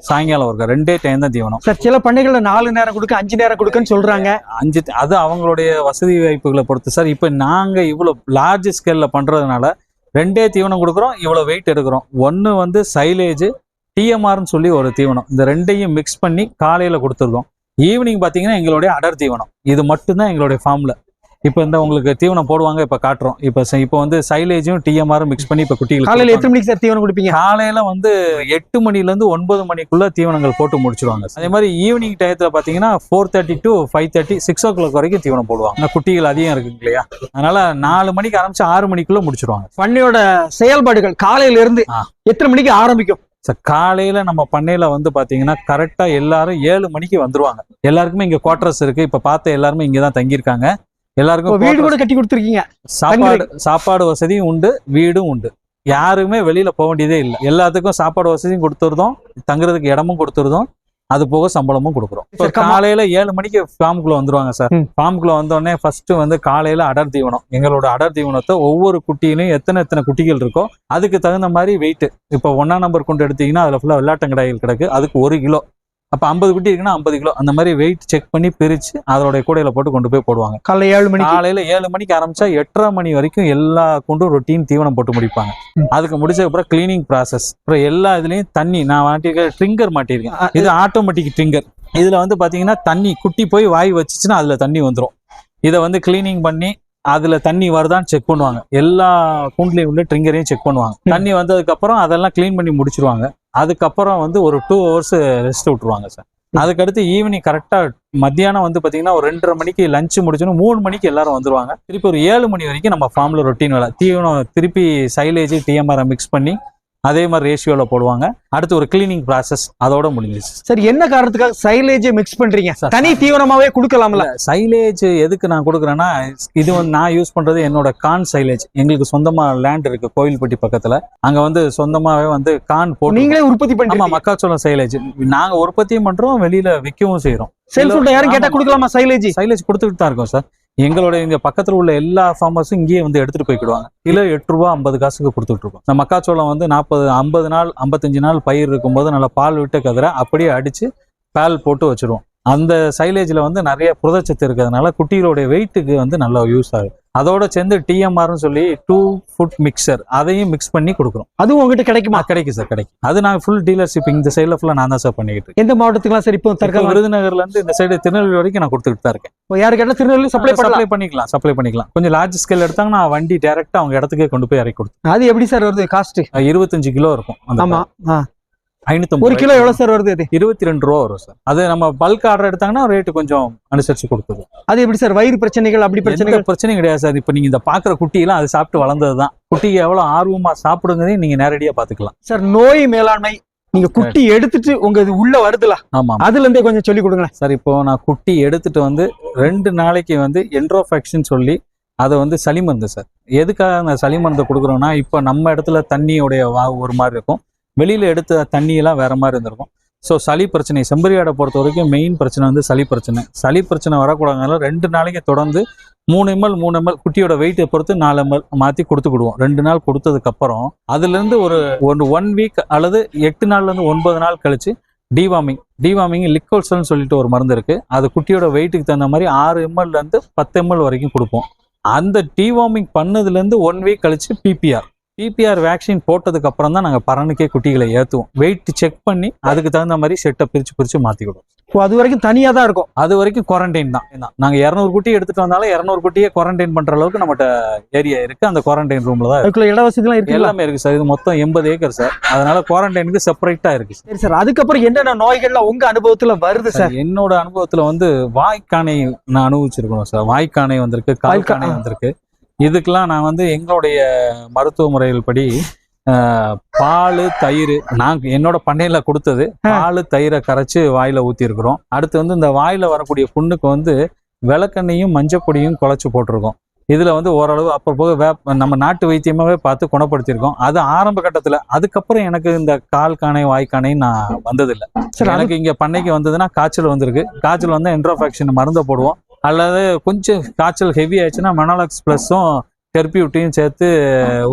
சாயங்காலம் ஒருக்கா ரெண்டே டைம் தான் தீவனம். சார் சில பண்ணைகள்ல நாலு நேரம் கொடுக்க அஞ்சு நேரம் கொடுக்கன்னு சொல்றாங்க. அஞ்சு அது அவங்களுடைய வசதி வாய்ப்புகளை பொறுத்து சார். இப்போ நாங்க இவ்வளோ லார்ஜ் ஸ்கேல்ல பண்றதுனால ரெண்டே தீவனம் கொடுக்குறோம் இவ்வளோ வெயிட் எடுக்கிறோம். ஒன்று வந்து சைலேஜ் டிஎம்ஆர்னு சொல்லி ஒரு தீவனம். இந்த ரெண்டையும் மிக்ஸ் பண்ணி காலையில கொடுத்துருக்கோம். ஈவினிங் பார்த்தீங்கன்னா எங்களுடைய அடர் தீவனம். இது மட்டும்தான் எங்களுடைய ஃபார்ம்ல இப்போ இந்த உங்களுக்கு தீவனம் போடுவாங்க இப்போ காட்டுறோம். இப்போ இப்போ வந்து சைலேஜும் டிஎம்ஆரும் மிக்ஸ் பண்ணி இப்போ குட்டிகளுக்கு காலையில. எத்தனை மணிக்கு சார் தீவனம் கொடுப்பீங்க? காலையில வந்து எட்டு மணில இருந்து ஒன்பது மணிக்குள்ள தீவனங்கள் போட்டு முடிச்சிருவாங்க அதே மாதிரி ஈவினிங் டயத்துல பாத்தீங்கன்னா four thirty to five thirty six o'clock வரைக்கும் தீவனம் போடுவாங்க. குட்டிகள் அதிகம் இருக்குங்க இல்லையா? அதனால நாலு மணிக்கு ஆரம்பிச்சு ஆறு மணிக்குள்ள முடிச்சிருவாங்க பண்ணையோட செயல்பாடுகள் காலையில இருந்து ஆ. எத்தனை மணிக்கு ஆரம்பிக்கும்? சார் காலையில நம்ம பண்ணையில வந்து பாத்தீங்கன்னா கரெக்டா எல்லாரும் ஏழு மணிக்கு வந்துருவாங்க. எல்லாருக்குமே இங்க குவார்டர்ஸ் இருக்கு. இப்ப பார்த்த எல்லாருமே இங்க தான் தங்கியிருக்காங்க. எல்லாருக்கும் வீடு கூட கட்டி கொடுத்துருக்கீங்க. சாப்பாடு சாப்பாடு வசதியும் உண்டு வீடும் உண்டு. யாருமே வெளியில போக வேண்டியதே இல்லை. எல்லாத்துக்கும் சாப்பாடு வசதியும் கொடுத்துருதோம் தங்குறதுக்கு இடமும் கொடுத்துருதோம் அது போக சம்பளமும் கொடுக்குறோம். இப்போ காலையில ஏழு மணிக்கு ஃபார்முக்குள்ள வந்துருவாங்க சார். ஃபார்முக்குள்ள வந்தோடனே ஃபர்ஸ்ட் வந்து காலையில அடர் தீவனம். எங்களோட அடர் தீவனத்தை ஒவ்வொரு குட்டியிலையும் எத்தனை எத்தனை குட்டிகள் இருக்கோ அதுக்கு தகுந்த மாதிரி வெயிட் இப்போ ஒன்னா நம்பர் கொண்டு எடுத்தீங்கன்னா அதுல ஃபுல்லா வெள்ளாட்டங்கடாய்கள் கிடக்கு. அதுக்கு ஒரு கிலோ. அப்ப ஐம்பது குட்டி இருக்குன்னா ஐம்பது கிலோ. அந்த மாதிரி வெயிட் செக் பண்ணி பிரிச்சு அதோட கூடையில போட்டு கொண்டு போய் போடுவாங்க. காலைல ஏழு மணிக்கு? காலையில ஏழு மணிக்கு ஆரம்பிச்சா எட்டரை மணி வரைக்கும் எல்லா கொண்டும் ரொட்டீன் தீவனம் போட்டு முடிப்பாங்க. அதுக்கு முடிச்ச அப்புறம் கிளீனிங் ப்ராசஸ் அப்புறம் எல்லா இதுலயும் தண்ணி நான் மாட்டிருக்க ட்ரிங்கர் மாட்டிருக்கேன். ஆ, இது ஆட்டோமேட்டிக் ட்ரிங்கர் இதுல வந்து பாத்தீங்கன்னா தண்ணி குட்டி போய் வாய் வச்சுச்சுன்னா அதுல தண்ணி வந்துரும். இதை வந்து கிளீனிங் பண்ணி அதுல தண்ணி வருதான்னு செக் பண்ணுவாங்க. எல்லா கூண்டுலையும் உள்ள ட்ரிங்கரையும் செக் பண்ணுவாங்க. தண்ணி வந்ததுக்கு அப்புறம் அதெல்லாம் க்ளீன் பண்ணி முடிச்சிருவாங்க. அதுக்கப்புறம் வந்து ஒரு டூ ஹவர்ஸ் ரெஸ்ட் விட்டுருவாங்க சார் அதுக்கடுத்து ஈவினிங் கரெக்டாக மத்தியானம் வந்து பார்த்தீங்கன்னா ஒரு ரெண்டரை மணிக்கு லஞ்ச் முடிச்சோன்னு மூணு மணிக்கு எல்லாரும் வந்துருவாங்க. திருப்பி ஒரு ஏழு மணி வரைக்கும் நம்ம ஃபார்மில் ரொட்டீன் வேலை. தீவனம் திருப்பி சைலேஜ் டிஎம்ஆரை மிக்ஸ் பண்ணி அதே மாதிரி ரேஷியோல போடுவாங்க. அடுத்து ஒரு கிளீனிங் ப்ராசஸ் அதோட முடிஞ்சிச்சு சரி என்ன காரணத்துக்காக சைலேஜ் மிக்ஸ் பண்றீங்க? சார், தனி தீவனமாவே கொடுக்கலாம்ல? சைலேஜ் எதுக்கு நான் கொடுக்குறேன்னா இது வந்து நான் யூஸ் பண்றது என்னோட கான் சைலேஜ் எங்களுக்கு சொந்தமா லேண்ட் இருக்கு கோயில்பட்டி பக்கத்துல. அங்க வந்து சொந்தமாவே வந்து கான் போட்டு நீங்களே உற்பத்தி ஆமா பண்றீங்க மக்காச்சோளம் சைலேஜ் நாங்க உற்பத்தியும் பண்றோம் வெளியில விற்கவும் செய்யறோம் சேல்ஸ் யாரும் கேட்டா. கொடுக்கலாமா சைலேஜ் சைலேஜ் கொடுத்துட்டு தான் இருக்கோம் சார். எங்களோட இங்க பக்கத்துல உள்ள எல்லா ஃபார்மர்ஸும் இங்கேயே வந்து எடுத்துட்டு போய்க்கிடுவாங்க. கிலோ எட்டு ரூபா ஐம்பது காசுக்கு கொடுத்துட்டு இருக்கோம். இந்த மக்காச்சோளம் வந்து நாற்பது ஐம்பது நாள் ஐம்பத்தஞ்சு நாள் பயிர் இருக்கும்போது நல்லா பால் விட்டு கதிரை அப்படியே அடிச்சு பால் போட்டு வச்சிருவோம். அந்த சைலேஜில் வந்து நிறைய புரதச்சத்து இருக்கிறதுனால குட்டிகளுடைய வெயிட்டுக்கு வந்து நல்லா யூஸ் ஆகுது. அதோட சேர்ந்து டிஎம்ஆர்னு சொல்லி டூ ஃபுட் மிக்சர் அதையும் மிக்ஸ் பண்ணி கொடுக்குறோம். அதுவும் உங்ககிட்ட கிடைக்குமா? கிடைக்கும் சார் கிடைக்கும். அது நான் ஃபுல் டீலர்ஷிப் இந்த சைடில் ஃபுல்லாக நான் தான் சார் பண்ணிக்கிட்டு எந்த மாவட்டத்துக்குலாம் சரி இப்போ இப்போ தற்காலம் விருதுநகர்ல இருந்து இந்த சைடு திருநெல்வேலி வரைக்கும் நான் கொடுத்துட்டு தான் இருக்கேன். யாரு கேட்டா திருநெல்வேலி சப்ளை சப்ளை பண்ணிக்கலாம் சப்ளை பண்ணிக்கலாம். கொஞ்சம் லார்ஜ் ஸ்கேல் எடுத்தாங்கன்னா வண்டி டைரக்டா அவங்க இடத்துக்கே கொண்டு போய் இறக்கி கொடுத்து அது எப்படி சார் வருது? காஸ்ட் இருபத்தஞ்சு கிலோ இருக்கும் ஆமா. ஐநூத்தி ஒரு கிலோ எவ்வளவு சார் வருது அது இருபத்தி ரெண்டு ரூபா வரும் சார். அது நம்ம பல்க் ஆர்டர் எடுத்தாங்கன்னா ரேட்டு கொஞ்சம் அனுசரிச்சு கொடுக்குது அது எப்படி சார்? வயிறு பிரச்சனைகள் அப்படி பிரச்சனைகள்? பிரச்சனையும் கிடையாது சார். இப்போ நீங்க இந்த பாக்குற குட்டியெல்லாம் அது சாப்பிட்டு வளர்ந்தது தான் குட்டிக்கு எவ்வளவு ஆர்வமா சாப்பிடுங்கிறதையும் நீங்க நேரடியா பாத்துக்கலாம். சார் நோய் மேலாண்மை நீங்க குட்டி எடுத்துட்டு உங்க இது உள்ள வருதுல ஆமா அதுல இருந்தே கொஞ்சம் சொல்லி கொடுங்களேன். சார் இப்போ நான் குட்டி எடுத்துட்டு வந்து ரெண்டு நாளைக்கு வந்து என்ட்ரோஃபேக்ஷன் சொல்லி அதை வந்து சளி மருந்து சார். எதுக்காக அந்த சளி மருந்து கொடுக்குறோம்னா இப்போ நம்ம இடத்துல தண்ணியோடைய ஒரு மாதிரி இருக்கும். வெளியில் எடுத்த தண்ணியெல்லாம் வேறு மாதிரி இருந்திருக்கும். ஸோ சளி பிரச்சனை செம்பரியாடை பொறுத்த வரைக்கும் மெயின் பிரச்சனை வந்து சளி பிரச்சனை. சளி பிரச்சனை வரக்கூடாதுனால ரெண்டு நாளைக்கு தொடர்ந்து மூணு எம்எல் மூணு எம்எல் குட்டியோட வெயிட்டை பொறுத்து நாலு எம்எல் மாற்றி கொடுத்துக்கிடுவோம் ரெண்டு நாள் கொடுத்ததுக்கப்புறம் அதுலேருந்து ஒரு ஒன்று ஒன் வீக் அல்லது எட்டு நாள்லேருந்து ஒன்பது நாள் கழிச்சு டிவாமிங் டிவாமிங் லிக்கோல்சல்னு சொல்லிட்டு ஒரு மருந்து இருக்குது அது குட்டியோட வெயிட்டுக்கு தகுந்த மாதிரி ஆறு எம்எல்லேருந்து பத்து எம்எல் வரைக்கும் கொடுப்போம். அந்த டிவாமிங் பண்ணதுலேருந்து ஒன் வீக் கழித்து பிபிஆர் பிபிஆர் வேக்சின் போட்டதுக்கு அப்புறம் தான் நாங்கள் பரனுக்கே குட்டிகளை ஏற்றுவோம் வெயிட் செக் பண்ணி அதுக்கு தகுந்த மாதிரி செட்டை பிரித்து பிரித்து மாற்றிக்கிடுவோம் இப்போ அது வரைக்கும் தனியா தான் இருக்கும். அது வரைக்கும் குவாரண்டைன் தான். நாங்கள் இரநூறு குட்டி எடுத்துட்டு வந்தாலும் இரநூறு குட்டியே குவாரண்டைன் பண்ணுற அளவுக்கு நம்மகிட்ட ஏரியா இருக்கு. அந்த குவாரண்டைன் ரூமில் தான் இருக்கு. அதுக்குள்ள இட வசதிலாம் இருக்குல்ல எல்லாமே இருக்கு சார். இது மொத்தம் எண்பது ஏக்கர் சார். அதனால குவாரண்டைனுக்கு செப்பரேட்டாக இருக்கு சார். சரி அதுக்கப்புறம் என்னென்ன நோய்கள்லாம் உங்க அனுபவத்துல வருது சார் என்னோட அனுபவத்துல வந்து வாய்க்கானை நான் அனுபவிச்சிருக்கணும் சார். வாய்க்கானை வந்திருக்கு கால்கானை வந்திருக்கு. இதுக்கெல்லாம் நான் வந்து எங்களுடைய மருத்துவ முறைகள் படி பால் தயிர் நான் என்னோட பண்ணையில கொடுத்தது பால் தயிரை கரைச்சு வாயில ஊத்தி இருக்கிறோம் அடுத்து வந்து இந்த வாயில வரக்கூடிய புண்ணுக்கு வந்து விளக்கெண்ணையும் மஞ்சப்பொடியும் குழச்சி போட்டிருக்கோம். இதுல வந்து ஓரளவு அப்போ போக வேப்ப நம்ம நாட்டு வைத்தியமாவே பார்த்து குணப்படுத்தியிருக்கோம். அது ஆரம்ப கட்டத்துல அதுக்கப்புறம் எனக்கு இந்த கால் காணை வாய்க்கானை நான் வந்ததில்லை. எனக்கு இங்க பண்ணைக்கு வந்ததுன்னா காய்ச்சல் வந்திருக்கு. காய்ச்சல் வந்தா என்ட்ரோஃபேக்ஷன் மருந்தை போடுவோம். அல்லது கொஞ்சம் காய்ச்சல் ஹெவி ஆயிடுச்சுன்னா மெனாலாக்ஸ் ப்ளஸும் தெரப்பியூட்டையும் சேர்த்து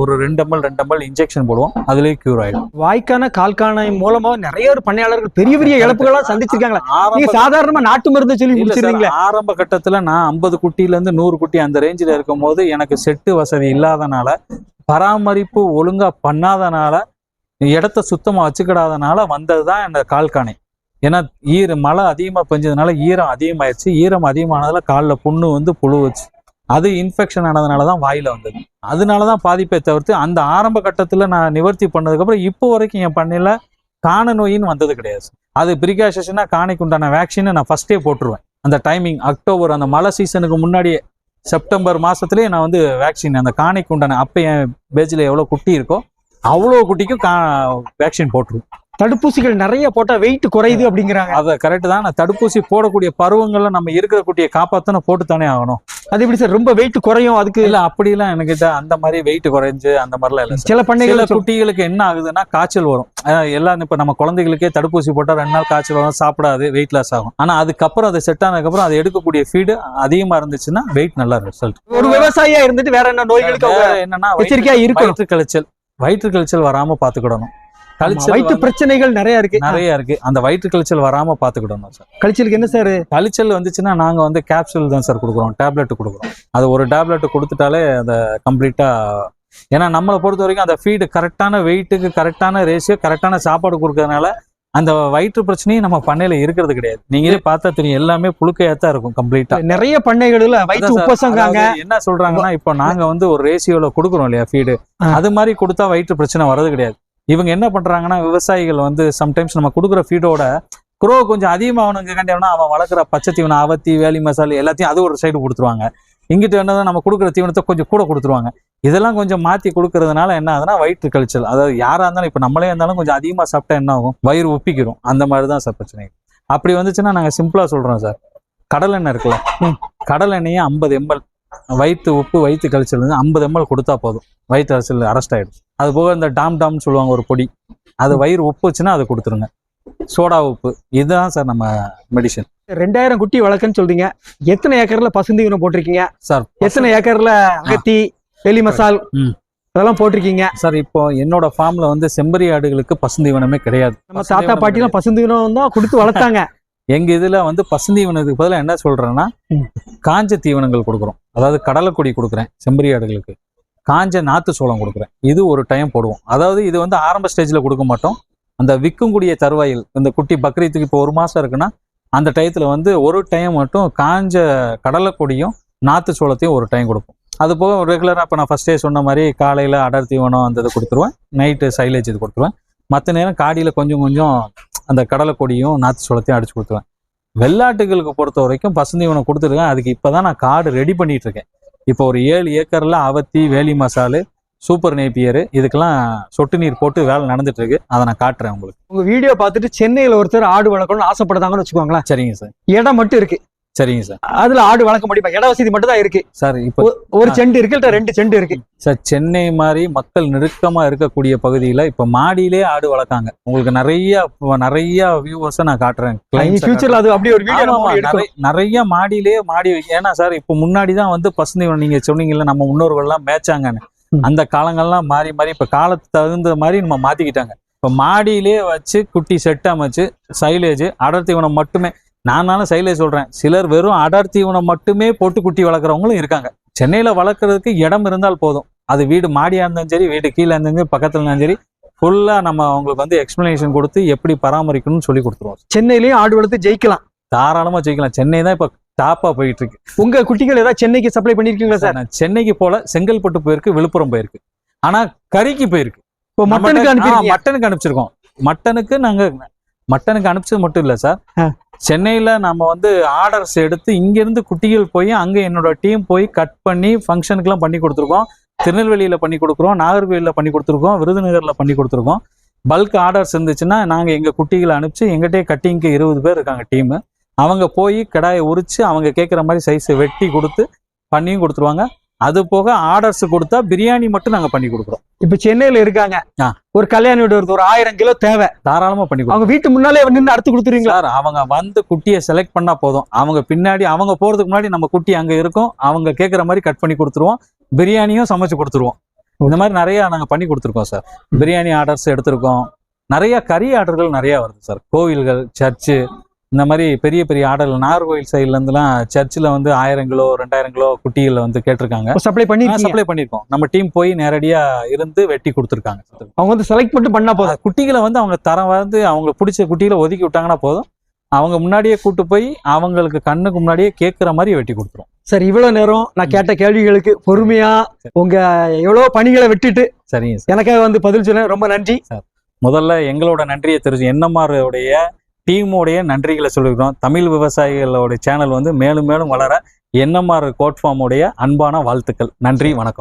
ஒரு ரெண்டு எம்எல் ரெண்டு எம்எல் இன்ஜெக்ஷன் போடுவோம். அதுலேயே க்யூர் ஆயிடும். வாய்க்கான கால்கானை மூலமா நிறைய ஒரு பண்ணையாளர்கள் பெரிய பெரிய இழப்புகளா சந்திச்சிருக்காங்களா நீங்க சாதாரணமா நாட்டு மருந்து சொல்லி முடிச்சிருந்தீங்களே ஆரம்ப கட்டத்துல நான் ஐம்பது குட்டில இருந்து நூறு குட்டி அந்த ரேஞ்சில் இருக்கும் போது எனக்கு செட்டு வசதி இல்லாதனால பராமரிப்பு ஒழுங்கா பண்ணாதனால இடத்த சுத்தமா வச்சுக்கிடாதனால வந்ததுதான் இந்த கால்காணை. ஏன்னா ஈர மழை அதிகமாக பெஞ்சதுனால ஈரம் அதிகமாயிருச்சு. ஈரம் அதிகமானதுல காலில் புண்ணு வந்து புழுவுச்சு. அது இன்ஃபெக்ஷன் ஆனதுனால தான் வாயில் வந்தது. அதனால தான் பாதிப்பை தவிர்த்து அந்த ஆரம்ப கட்டத்தில் நான் நிவர்த்தி பண்ணதுக்கப்புறம் இப்போ வரைக்கும் என் பண்ணையில் காண நோயின்னு வந்தது கிடையாது. அது பிரிகாஷனா காணைக்கு உண்டான வேக்சினை நான் ஃபஸ்ட்டே போட்டுருவேன். அந்த டைமிங் அக்டோபர் அந்த மழை சீசனுக்கு முன்னாடியே செப்டம்பர் மாதத்துலேயே நான் வந்து வேக்சின் அந்த காணைக்கு உண்டான அப்போ என் பேஜில் எவ்வளோ குட்டி இருக்கோ அவ்வளோ குட்டிக்கும் கா வேக்சின் போட்டுருவேன். தடுப்பூசிகள் நிறைய போட்டா வெயிட் குறையுது அப்படிங்கிறாங்க. அதை கரெக்ட் தான். நான் தடுப்பூசி போடக்கூடிய பருவங்கள்ல நம்ம இருக்கிற குட்டியை காப்பாத்தணும் போட்டு தானே ஆகணும். அது எப்படி சார்? ரொம்ப வெயிட் குறையும் அதுக்கு? இல்ல அப்படிலாம் எனக்கு அந்த மாதிரி வெயிட் குறைஞ்சு அந்த மாதிரிலாம் இல்லை சில பண்ணைகள் குட்டிகளுக்கு என்ன ஆகுதுன்னா காய்ச்சல் வரும். எல்லாம் இப்ப நம்ம குழந்தைகளுக்கே தடுப்பூசி போட்டா ரெண்டு நாள் காய்ச்சல் வரும் சாப்பிடாது வெயிட் லாஸ் ஆகும். ஆனா அதுக்கப்புறம் அது செட் ஆனதுக்கப்புறம் அது எடுக்கக்கூடிய ஃபீடு அதிகமா இருந்துச்சுன்னா வெயிட் நல்லா ரிசல்ட் ஒரு விவசாயியா இருந்துட்டு வேற என்ன நோய்களுக்கு என்னன்னா எச்சரிக்கையா இருக்கணும். வயிற்று கழிச்சல் வயிற்று கழிச்சல் வராம பாத்துக்கிடணும் கழிச்சல் வயிற்று பிரச்சனைகள் நிறைய இருக்கு. நிறைய இருக்கு. அந்த வயிற்று கழிச்சல் வராம பாத்துக்கிடணும் சார். கழிச்சலுக்கு என்ன சார்? கழிச்சல் வந்துச்சுன்னா நாங்க வந்து கேப்சூல் தான் சார் கொடுக்குறோம் டேப்லெட் கொடுக்குறோம். அது ஒரு டேப்லெட் கொடுத்துட்டாலே அதை கம்ப்ளீட்டா ஏன்னா நம்மளை பொறுத்த வரைக்கும் அந்த ஃபீடு கரெக்டான வெயிட்டுக்கு கரெக்டான ரேஷியோ கரெக்டான சாப்பாடு கொடுக்கறதுனால அந்த வயிற்று பிரச்சனையும் நம்ம பண்ணையில இருக்கிறது கிடையாது. நீங்களே பார்த்தா தெரியும் எல்லாமே புழுக்கையா தான் இருக்கும் கம்ப்ளீட்டா நிறைய பண்ணைகள்ல வயிற்று என்ன சொல்றாங்கன்னா இப்போ நாங்க வந்து ஒரு ரேஷியோல கொடுக்குறோம் இல்லையா ஃபீடு. அது மாதிரி கொடுத்தா வயிற்று பிரச்சனை வர்றது கிடையாது. இவங்க என்ன பண்ணுறாங்கன்னா விவசாயிகள் வந்து சம்டைம்ஸ் நம்ம கொடுக்குற ஃபீடோட குரோ கொஞ்சம் அதிகமாகணுங்காண்டி அவன் வளர்க்குற பச்சை தீவனம் அவத்தி வேலி மசாலா எல்லாத்தையும் அது ஒரு சைடு கொடுத்துருவாங்க. இங்கிட்ட என்னதான் நம்ம கொடுக்குற தீவனத்தை கொஞ்சம் கூட கொடுத்துருவாங்க. இதெல்லாம் கொஞ்சம் மாற்றி கொடுக்கறதுனால என்ன ஆகுதுன்னா வயிற்று கழிச்சல் அதாவது யாராக இருந்தாலும் இப்போ நம்மளே இருந்தாலும் கொஞ்சம் அதிகமாக சாப்பிட்டா என்ன ஆகும்? வயிறு ஒப்பிக்கிறோம் அந்த மாதிரி தான் சார் பிரச்சனை அப்படி வந்துச்சுன்னா நாங்கள் சிம்பிளாக சொல்கிறோம் சார். கடலெண்ணெய் இருக்குல்ல. கடலெண்ணெயை ஐம்பது எம்எல் வயிற்று உப்பு வயிற்று கழிச்சல் வந்து ஐம்பது எம்எல் கொடுத்தா போதும். வயிற்று கழிச்சல் அரெஸ்ட் ஆகிடும் அது போக இந்த டாம் டாம்னு சொல்லுவாங்க ஒரு பொடி. அது வயிறு உப்பு வச்சுன்னா அதை கொடுத்துருங்க. சோடா உப்பு. இதுதான் சார் நம்ம மெடிசன் ரெண்டாயிரம் குட்டி வளர்க்குன்னு சொல்றீங்க. எத்தனை ஏக்கர்ல பசுந்தீவனம் போட்டிருக்கீங்க? சார் எத்தனை ஏக்கர்ல அகத்தி வெளி மசால் ம். அதெல்லாம் போட்டிருக்கீங்க? சார் இப்போ என்னோட ஃபார்ம்ல வந்து செம்பரி ஆடுகளுக்கு பசுந்தீவனமே கிடையாது. நம்ம தாத்தா பாட்டிலாம் பசுந்தீவனம் தான் கொடுத்து வளர்த்தாங்க. எங்க இதுல வந்து பசுந்தீவனத்துக்கு பதிலா என்ன சொல்றேன்னா. காஞ்ச தீவனங்கள் கொடுக்குறோம். அதாவது கடலைக்கொடி கொடுக்குறேன் செம்பரி ஆடுகளுக்கு. காஞ்ச நாற்று சோளம் கொடுக்குறேன். இது ஒரு டைம் போடுவோம். அதாவது இது வந்து ஆரம்ப ஸ்டேஜில் கொடுக்க மாட்டோம். அந்த விற்கக்கூடிய தருவாயில் இந்த குட்டி பக்ரீத்துக்கு இப்போ ஒரு மாதம் இருக்குன்னா அந்த டயத்தில் வந்து ஒரு டைம் மட்டும் காஞ்ச கடலைக்கொடியும் நாற்று சோளத்தையும் ஒரு டைம் கொடுப்போம். அது போக ரெகுலராக இப்போ நான் ஃபஸ்ட்டே சொன்ன மாதிரி காலையில் அடர் தீவனம் அந்த இது கொடுத்துருவேன். நைட்டு சைலேஜ் இது கொடுத்துருவேன். மற்ற நேரம் காடியில் கொஞ்சம் கொஞ்சம் அந்த கடலைக்கொடியும் நாற்று சோளத்தையும் அடிச்சு கொடுத்துருவேன். வெள்ளாட்டுகளுக்கு பொறுத்த வரைக்கும் பசுந்தீவனம் கொடுத்துருக்கேன். அதுக்கு இப்போ தான் நான் காடு ரெடி பண்ணிகிட்ருக்கேன் இருக்கேன். இப்போ ஒரு ஏழு ஏக்கரில் அவத்தி வேலி மசாலு சூப்பர் நேப்பியர் இதுக்கெல்லாம் சொட்டு நீர் போட்டு வேலை நடந்துட்டு இருக்கு அதை நான் காட்டுறேன் உங்களுக்கு. உங்க வீடியோ பார்த்துட்டு சென்னையில ஒருத்தர் ஆடு வளர்க்கணும்னு ஆசைப்படுதாங்கன்னு வச்சுக்கோங்களேன். சரிங்க சார். இடம் மட்டும் இருக்கு. சரிங்க சார். அதுல ஆடு வளர்க்க முடியுமா? இட வசதி மட்டும் தான் இருக்கு. சார் இப்போ ஒரு. செண்டு இருக்கு ரெண்டு செண்டு இருக்கு? சார் சென்னை மாதிரி மக்கள் நெருக்கமா இருக்கக்கூடிய பகுதியில இப்ப மாடியிலே ஆடு வளர்க்காங்க. உங்களுக்கு நிறைய நிறைய வியூவர்ஸை நான் காட்டுறேன். ஃபியூச்சர்ல அது அப்படியே ஒரு வீடியோ நிறைய- மாடியிலேயே மாடி ஏன்னா சார் இப்போ முன்னாடி தான் வந்து பசுந்தீவனம் நீங்க சொன்னீங்கல்ல நம்ம முன்னோர்கள் எல்லாம் மேய்ச்சாங்கன்னு. அந்த காலங்கள்லாம் மாறி மாறி இப்ப காலத்துக்கு தகுந்த மாதிரி நம்ம மாத்திக்கிட்டாங்க. இப்ப மாடியிலேயே வச்சு குட்டி செட் அமைச்சு சைலேஜ் அடர் தீவனம் மட்டுமே நானாலும் சைலேஜ் சொல்றேன் சிலர் வெறும் அடர் தீவனம் மட்டுமே போட்டு குட்டி வளர்க்குறவங்களும் இருக்காங்க. சென்னையில வளர்க்குறதுக்கு இடம் இருந்தால் போதும். அது வீடு மாடியா இருந்தாலும் சரி வீடு கீழே இருந்தாலும் சரி பக்கத்துல இருந்தாலும் சரி ஃபுல்லா நம்ம அவங்களுக்கு வந்து எக்ஸ்பிளனேஷன் கொடுத்து எப்படி பராமரிக்கணும்னு சொல்லி கொடுத்துருவோம். சென்னையிலயும் ஆடு வளர்த்து ஜெயிக்கலாம். தாராளமா ஜெயிக்கலாம். சென்னை தான் இப்ப டாப்பா போயிட்டு இருக்கு உங்க குட்டிகள் ஏதாவது சென்னைக்கு சப்ளை பண்ணிருக்கீங்களா சார் நான் சென்னைக்கு போல செங்கல்பட்டு போயிருக்கு விழுப்புரம் போயிருக்கு. ஆனா கறிக்கு போயிருக்கு. இப்போ மட்டனுக்கு அனுப்பிருக்கீங்க. மட்டனுக்கு அனுப்பிச்சிருக்கோம். மட்டனுக்கு நாங்க மட்டனுக்கு அனுப்பிச்சது மட்டும் இல்ல சார். சென்னையில் நம்ம வந்து ஆர்டர்ஸ் எடுத்து இங்கேருந்து குட்டிகள் போய் அங்கே என்னோட டீம் போய் கட் பண்ணி ஃபங்க்ஷனுக்குலாம் பண்ணி கொடுத்துருக்கோம். திருநெல்வேலியில் பண்ணி கொடுக்குறோம் நாகர்கோவிலில் பண்ணி கொடுத்துருக்கோம் விருதுநகரில் பண்ணி கொடுத்துருக்கோம். பல்க் ஆர்டர்ஸ் இருந்துச்சுன்னா நாங்கள் எங்கள் குட்டிகளை அனுப்பிச்சு எங்கிட்டே கட்டிங்க்கு இருபது பேர் இருக்காங்க டீமு. அவங்க போய் கடாயை உரிச்சு அவங்க கேட்குற மாதிரி சைஸை வெட்டி கொடுத்து பண்ணியும் கொடுத்துருவாங்க. அது போக ஆர்டர்ஸ் கொடுத்தா பிரியாணி மட்டும் நாங்கள் பண்ணி கொடுக்குறோம். இப்ப சென்னையில இருக்காங்க. ஒரு கல்யாண வீடு வருது ஒரு ஆயிரம் கிலோ தேவை. தாராளமா பண்ணி அவங்க வீட்டு முன்னாலே நின்று அறுத்து கொடுத்துருவீங்களா? சார் அவங்க வந்து குட்டியை செலக்ட் பண்ணா போதும். அவங்க பின்னாடி அவங்க போறதுக்கு முன்னாடி நம்ம குட்டி அங்க இருக்கும். அவங்க கேட்குற மாதிரி கட் பண்ணி கொடுத்துருவோம். பிரியாணியும் சமைச்சு கொடுத்துருவோம். இந்த மாதிரி நிறைய நாங்க பண்ணி கொடுத்துருக்கோம் சார். பிரியாணி ஆர்டர்ஸ் எடுத்திருக்கோம். நிறைய கறி ஆர்டர்கள் நிறைய வருது சார். கோவில்கள் சர்ச்சு இந்த மாதிரி பெரிய பெரிய ஆர்டர்கள் நாகர்கோவில் சைட்ல இருந்துலாம் சர்ச்சில் வந்து ஆயிரம் கிலோ ரெண்டாயிரம் கிலோ குட்டிகள் வந்து கேட்டிருக்காங்க. சப்ளை பண்ணிருக்கீங்க. சப்ளை பண்ணியிருக்கோம் நம்ம டீம் போய் நேரடியா இருந்து வெட்டி கொடுத்துருக்காங்க. அவங்க வந்து செலக்ட் மட்டும் பண்ணா போதும். குட்டிகளை வந்து அவங்க தரம் வந்து அவங்களுக்கு பிடிச்ச குட்டிகளை ஒதுக்கி விட்டாங்கன்னா போதும். அவங்க முன்னாடியே கூட்டு போய் அவங்களுக்கு கண்ணுக்கு முன்னாடியே கேட்குற மாதிரி வெட்டி கொடுத்துரும். சார் இவ்வளவு நேரம் நான் கேட்ட கேள்விகளுக்கு பொறுமையா உங்க எவ்வளவு பணிகளை விட்டுட்டு சரிங்க சார். எனக்காக வந்து பதில் சொன்ன ரொம்ப நன்றி. முதல்ல எங்களோட நன்றியை தெரிஞ்சு என்எம்ஆருடைய டீமுடைய நன்றிகளை சொல்லிக்கிறோம். தமிழ் விவசாயிகளோட சேனல் வந்து மேலும் மேலும் வளர என்எம்ஆர் கோட்ஃபார்முடைய அன்பான வாழ்த்துக்கள். நன்றி வணக்கம்.